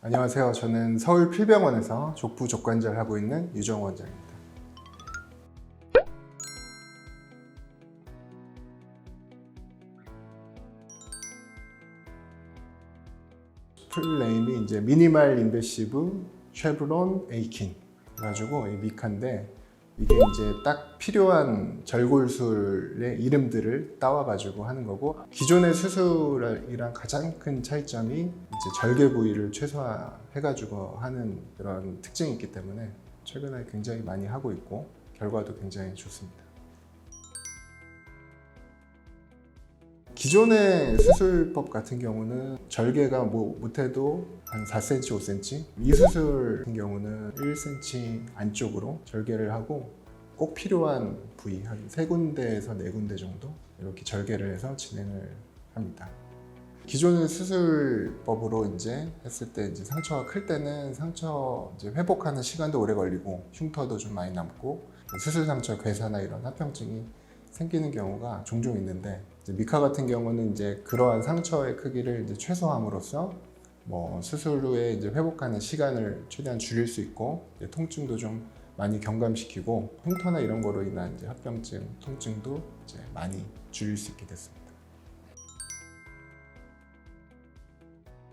안녕하세요. 저는 서울 필병원에서 족부 족관절 하고 있는 유정 원장입니다. 풀네임이 이제 미니멀 인베시브 쉐브론 에이킨 그래가지고 이 미카인데 이게 이제 딱 필요한 절골술의 이름들을 따와가지고 하는 거고 기존의 수술이랑 가장 큰 차이점이 이제 절개 부위를 최소화해가지고 하는 그런 특징이 있기 때문에 최근에 굉장히 많이 하고 있고 결과도 굉장히 좋습니다. 기존의 수술법 같은 경우는 절개가 뭐 못해도 한 4cm, 5cm 이 수술 같은 경우는 1cm 안쪽으로 절개를 하고 꼭 필요한 부위 한 세 군데에서 네 군데 정도 이렇게 절개를 해서 진행을 합니다. 기존의 수술법으로 이제 했을 때 이제 상처가 클 때는 상처 이제 회복하는 시간도 오래 걸리고 흉터도 좀 많이 남고 수술 상처 괴사나 이런 합병증이 생기는 경우가 종종 있는데 미카 같은 경우는 이제 그러한 상처의 크기를 최소함으로써 뭐 수술 후에 이제 회복하는 시간을 최대한 줄일 수 있고 통증도 좀 많이 경감시키고 흉터나 이런 거로 인한 이제 합병증, 통증도 이제 많이 줄일 수 있게 됐습니다.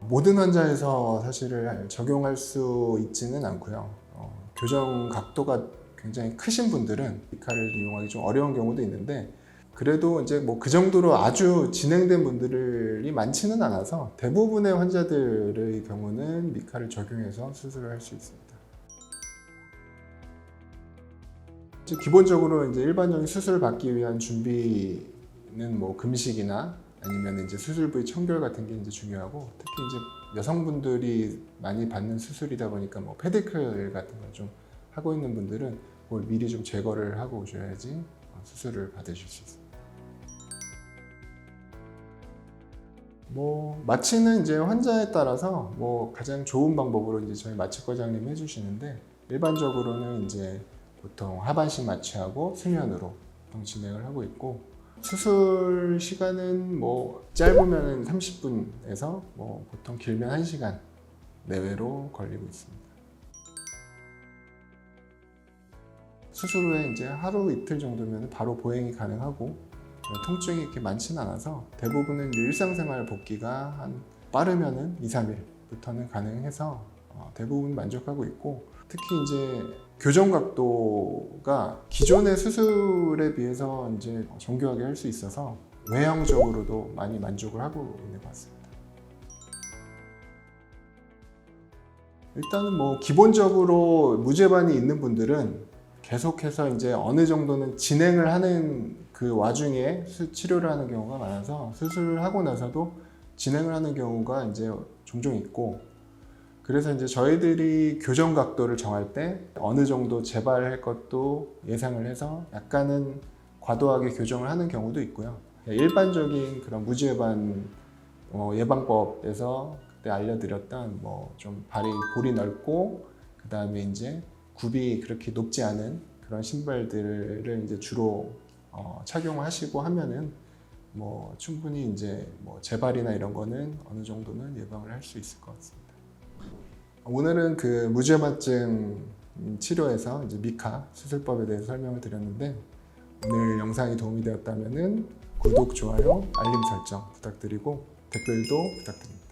모든 환자에서 사실을 적용할 수 있지는 않고요. 어, 교정 각도가 굉장히 크신 분들은 미카를 이용하기 좀 어려운 경우도 있는데 그래도 이제 뭐 그 정도로 아주 진행된 분들이 많지는 않아서 대부분의 환자들의 경우는 미카를 적용해서 수술을 할 수 있습니다. 기본적으로 이제 일반적인 수술 받기 위한 준비는 뭐 금식이나 아니면 이제 수술 부위 청결 같은 게 이제 중요하고 특히 이제 여성분들이 많이 받는 수술이다 보니까 뭐 페디클 같은 걸 좀 하고 있는 분들은 그걸 미리 좀 제거를 하고 오셔야지 어, 수술을 받으실 수 있습니다. 뭐 마취는 이제 환자에 따라서 뭐 가장 좋은 방법으로 이제 저희 마취과장님 해주시는데 일반적으로는 이제 보통 하반신 마취하고 수면으로 진행을 하고 있고 수술 시간은 뭐 짧으면 30분에서 뭐 보통 길면 1시간 내외로 걸리고 있습니다. 수술 후에 이제 하루 이틀 정도면 바로 보행이 가능하고 통증이 이렇게 많지는 않아서 대부분은 일상생활 복귀가 한 빠르면은 2, 3일부터는 가능해서 어, 대부분 만족하고 있고 특히 이제 교정 각도가 기존의 수술에 비해서 이제 정교하게 할 수 있어서 외형적으로도 많이 만족을 하고 있는 것 같습니다. 일단은 뭐 기본적으로 무죄반이 있는 분들은 계속해서 이제 어느 정도는 진행을 하는 그 와중에 수- 치료를 하는 경우가 많아서 수술을 하고 나서도 진행을 하는 경우가 이제 종종 있고 그래서 이제 저희들이 교정 각도를 정할 때 어느 정도 재발할 것도 예상을 해서 약간은 과도하게 교정을 하는 경우도 있고요. 일반적인 그런 무지해반 어, 예방법에서 그때 알려드렸던 뭐 좀 발이 볼이 넓고 그 다음에 이제 굽이 그렇게 높지 않은 그런 신발들을 이제 주로 어, 착용하시고 하면은 뭐 충분히 이제 뭐 재발이나 이런 거는 어느 정도는 예방을 할 수 있을 것 같습니다. 오늘은 그 무죄맞증 치료에서 이제 미카 수술법에 대해서 설명을 드렸는데 오늘 영상이 도움이 되었다면은 구독, 좋아요, 알림 설정 부탁드리고 댓글도 부탁드립니다.